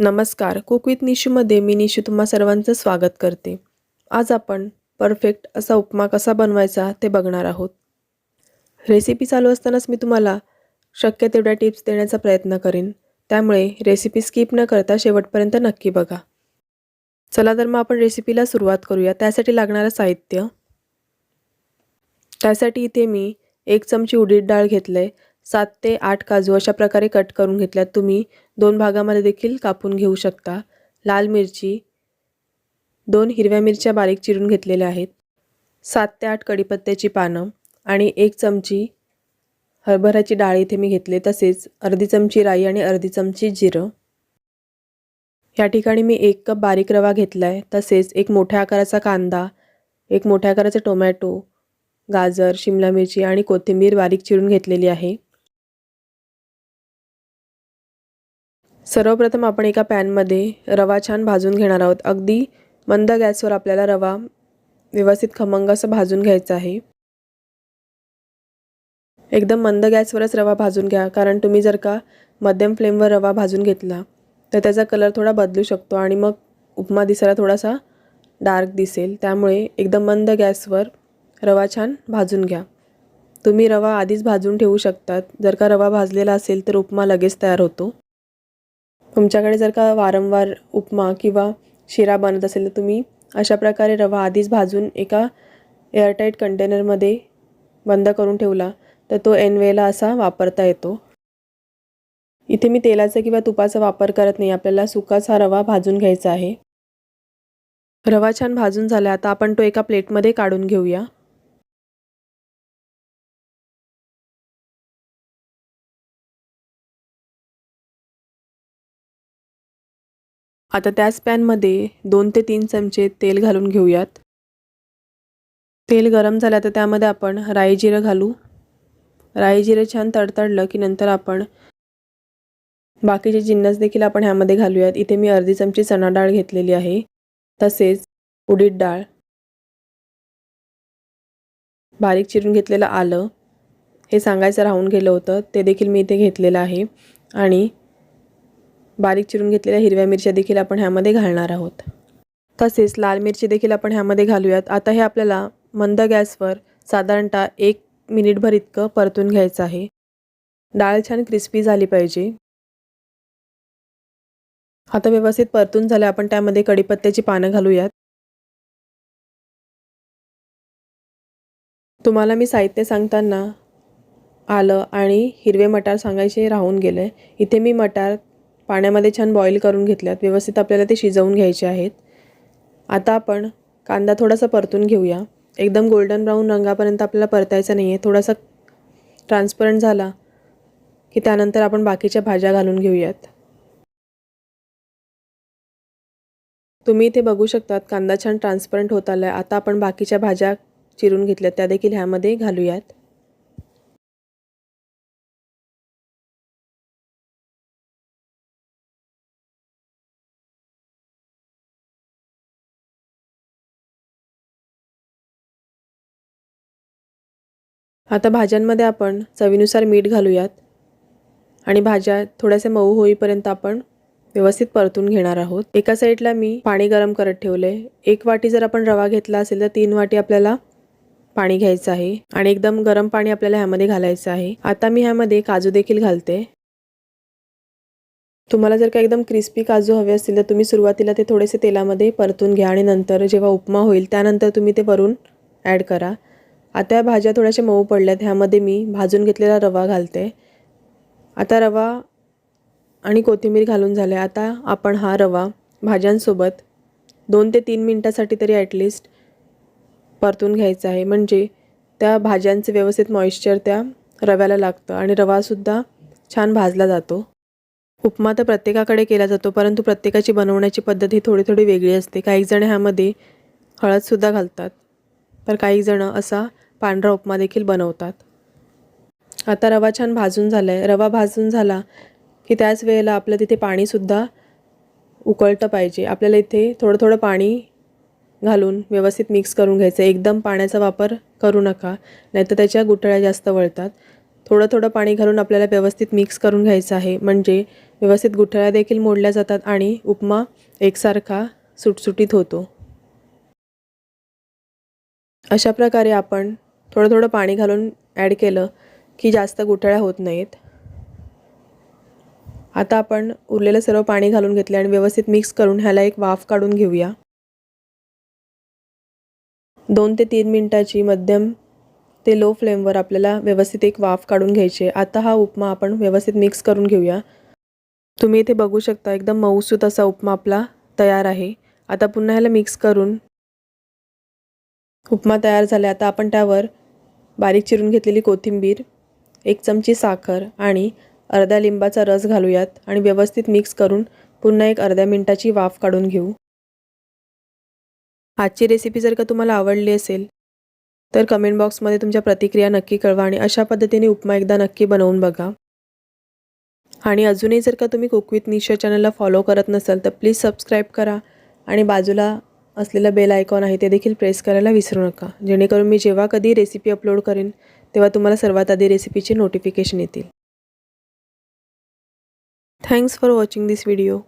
नमस्कार. Cook with निशूमध्ये मी निशू तुम्हा सर्वांचं स्वागत करते. आज आपण परफेक्ट असा उपमा कसा बनवायचा ते बघणार आहोत. रेसिपी चालू असतानाच मी तुम्हाला शक्य तेवढ्या टिप्स देण्याचा प्रयत्न करेन. त्यामुळे रेसिपी स्किप न करता शेवटपर्यंत नक्की बघा. चला तर मग आपण रेसिपीला सुरुवात करूया. त्यासाठी लागणारं साहित्य. त्यासाठी इथे मी एक चमची उडीद डाळ घेतलं आहे सात ते आठ काजू अशा प्रकारे कट करून घेतल्यात. तुम्ही दोन भागामध्ये देखील कापून घेऊ शकता. लाल मिरची दोन हिरव्या मिरच्या बारीक चिरून घेतलेल्या आहेत. सात ते आठ कढीपत्त्याची पानं आणि एक चमची हरभऱ्याची डाळ इथे मी घेतले तसेच अर्धी चमची राई आणि अर्धी चमची जिरं. या ठिकाणी मी एक कप बारीक रवा घेतला आहे तसेच एक मोठ्या आकाराचा कांदा एक मोठ्या आकाराचा टोमॅटो गाजर शिमला मिरची आणि कोथिंबीर बारीक चिरून घेतलेली आहे. सर्वप्रथम आपण एका पॅनमध्ये रवा छान भाजून घेणार आहोत. अगदी मंद गॅसवर आपल्याला रवा व्यवस्थित खमंग असं भाजून घ्यायचा आहे. एकदम मंद गॅसवरच रवा भाजून घ्या कारण तुम्ही जर का मध्यम फ्लेमवर रवा भाजून घेतला तर त्याचा कलर थोडा बदलू शकतो आणि मग उपमा दिसायला थोडासा डार्क दिसेल. त्यामुळे एकदम मंद गॅसवर रवा छान भाजून घ्या. तुम्ही रवा आधीच भाजून ठेवू शकतात. जर का रवा भाजलेला असेल तर उपमा लगेच तयार होतो. तुमच्याकडे जर का वारंवार उपमा किंवा शिरा बनत असेल तर तुम्ही अशा प्रकारे रवा आधीच भाजून एका एअरटाईट कंटेनरमध्ये बंद करून ठेवला तर तो एनवेला असा वापरता येतो. इथे मी तेलाचा किंवा तुपाचा वापर करत नाही आपल्याला सुकाच हा रवा भाजून घ्यायचा आहे. रवा छान भाजून झाला आता आपण तो एका प्लेटमध्ये काढून घेऊया. आता त्याच पॅनमध्ये दोन ते तीन चमचे तेल घालून घेऊयात. तेल गरम झालं तर त्यामध्ये आपण राई जिरं घालू. राई जिरं छान तडतडलं की नंतर आपण बाकीचे जिन्नस देखील आपण ह्यामध्ये घालूयात. इथे मी अर्धी चमची चणा डाळ घेतलेली आहे. तसेच उडीद डाळ. बारीक चिरून घेतलेलं आलं. हे सांगायचं राहून गेलं होतं. ते देखील मी इथे घेतलेलं आहे. आणि बारीक चिरून घेतलेल्या हिरव्या मिरच्या देखील आपण ह्यामध्ये घालणार आहोत. तसेच लाल मिरची देखील आपण ह्यामध्ये घालूयात. आता हे आपल्याला मंद गॅसवर साधारणतः एक मिनिटभर इतकं परतून घ्यायचं आहे. डाळ छान क्रिस्पी झाली पाहिजे. आता व्यवस्थित परतून झालं आपण त्यामध्ये कडीपत्त्याची पानं घालूयात. तुम्हाला मी साहित्य सांगताना आलं आणि हिरवे मटार सांगायचे राहून गेले. इथे मी मटार पाण्यामध्ये छान बॉईल करून घेतल्यात. व्यवस्थित आपल्याला ते शिजवून घ्यायचे आहेत. आता आपण कांदा थोडासा परतून घेऊया. एकदम गोल्डन ब्राऊन रंगापर्यंत आपल्याला परतायचा नाही आहे थोडासा ट्रान्सपरंट झाला की त्यानंतर आपण बाकीच्या भाज्या घालून घेऊयात. तुम्ही इथे बघू शकतात कांदा छान ट्रान्सपरंट होत आला आहे आता आपण बाकीच्या भाज्या चिरून घेतल्यात. त्या देखील ह्यामध्ये घालूयात. आता भाज्यांमध्ये आपण चवीनुसार मीठ घालूयात. आणि भाज्या थोड्याशा मऊ होईपर्यंत आपण व्यवस्थित परतून घेणार आहोत. एका साईडला मी पाणी गरम करत ठेवले एक वाटी जर आपण रवा घेतला असेल तर तीन वाटी आपल्याला पाणी घ्यायचं आहे. आणि एकदम गरम पाणी आपल्याला ह्यामध्ये घालायचं आहे. आता मी ह्यामध्ये काजू देखील घालते. तुम्हाला जर का एकदम क्रिस्पी काजू हवे असतील तर तुम्ही सुरुवातीला ते थोडेसे तेलामध्ये परतून घ्या आणि नंतर जेव्हा उपमा होईल त्यानंतर तुम्ही ते वरून ॲड करा. आता भाज्या थोड्याशा मऊ पडल्यात. ह्यामध्ये मी भाजून घेतलेला रवा घालते. आता रवा आणि कोथिंबीर घालून झाले आता आपण हा रवा भाज्यांसोबत दोन ते तीन मिनटासाठी तरी ॲटलिस्ट परतून घ्यायचा आहे. म्हणजे त्या भाज्यांचे व्यवस्थित मॉइश्चर त्या रव्याला लागतं आणि रवासुद्धा छान भाजला जातो. उपमा तर प्रत्येकाकडे केला जातो परंतु प्रत्येकाची बनवण्याची पद्धत ही थोडी थोडी वेगळी असते. काही जण ह्यामध्ये हळदसुद्धा घालतात. तर काहीजणं असा पांढरा उपमा देखील बनवतात. आता रवा छान भाजून झाला आहे रवा भाजून झाला की त्याच वेळेला आपलं तिथे पाणीसुद्धा उकळतं पाहिजे. आपल्याला इथे थोडं थोडं पाणी घालून व्यवस्थित मिक्स करून घ्यायचं. एकदम पाण्याचा वापर करू नका नाहीतर त्याच्या गुठळ्या जास्त वळतात. थोडं थोडं पाणी घालून आपल्याला व्यवस्थित मिक्स करून घ्यायचं आहे. म्हणजे व्यवस्थित गुठळ्या देखील मोडल्या जातात आणि उपमा एकसारखा सुटसुटीत होतो. अशा प्रकारे आपण थोडं थोडं पाणी घालून ॲड केलं की जास्त गुठळ्या होत नाहीत. आता आपण उरलेलं सर्व पाणी घालून घेतले आणि व्यवस्थित मिक्स करून ह्याला एक वाफ काढून घेऊया. दोन ते तीन मिनटाची मध्यम ते लो फ्लेमवर आपल्याला व्यवस्थित एक वाफ काढून घ्यायची आता हा उपमा आपण व्यवस्थित मिक्स करून घेऊया. तुम्ही इथे बघू शकता एकदम मऊसूत असा उपमा आपला तयार आहे. आता पुन्हा ह्याला मिक्स करून उपमा तयार झाला आता आपण त्यावर बारीक चिरून घेतलेली कोथिंबीर एक चमची साखर आणि अर्ध्या लिंबाचा रस घालूयात आणि व्यवस्थित मिक्स करून पुन्हा एक अर्ध्या मिनटाची वाफ काढून घेऊ. आजची रेसिपी जर का तुम्हाला आवडली असेल तर कमेंट बॉक्समध्ये तुमच्या प्रतिक्रिया नक्की कळवा आणि अशा पद्धतीने उपमा एकदा नक्की बनवून बघा. आणि अजूनही जर का तुम्ही कुक विथ निशा चॅनलला फॉलो करत नसाल तर प्लीज सबस्क्राईब करा आणि बाजूला असलेलं बेल आयकॉन आहे ते देखील प्रेस करायला विसरू नका. जेणेकरून मी जेव्हा कधी रेसिपी अपलोड करेन तेव्हा तुम्हाला सर्वात आधी रेसिपीचे नोटिफिकेशन येतील. Thanks for watching this video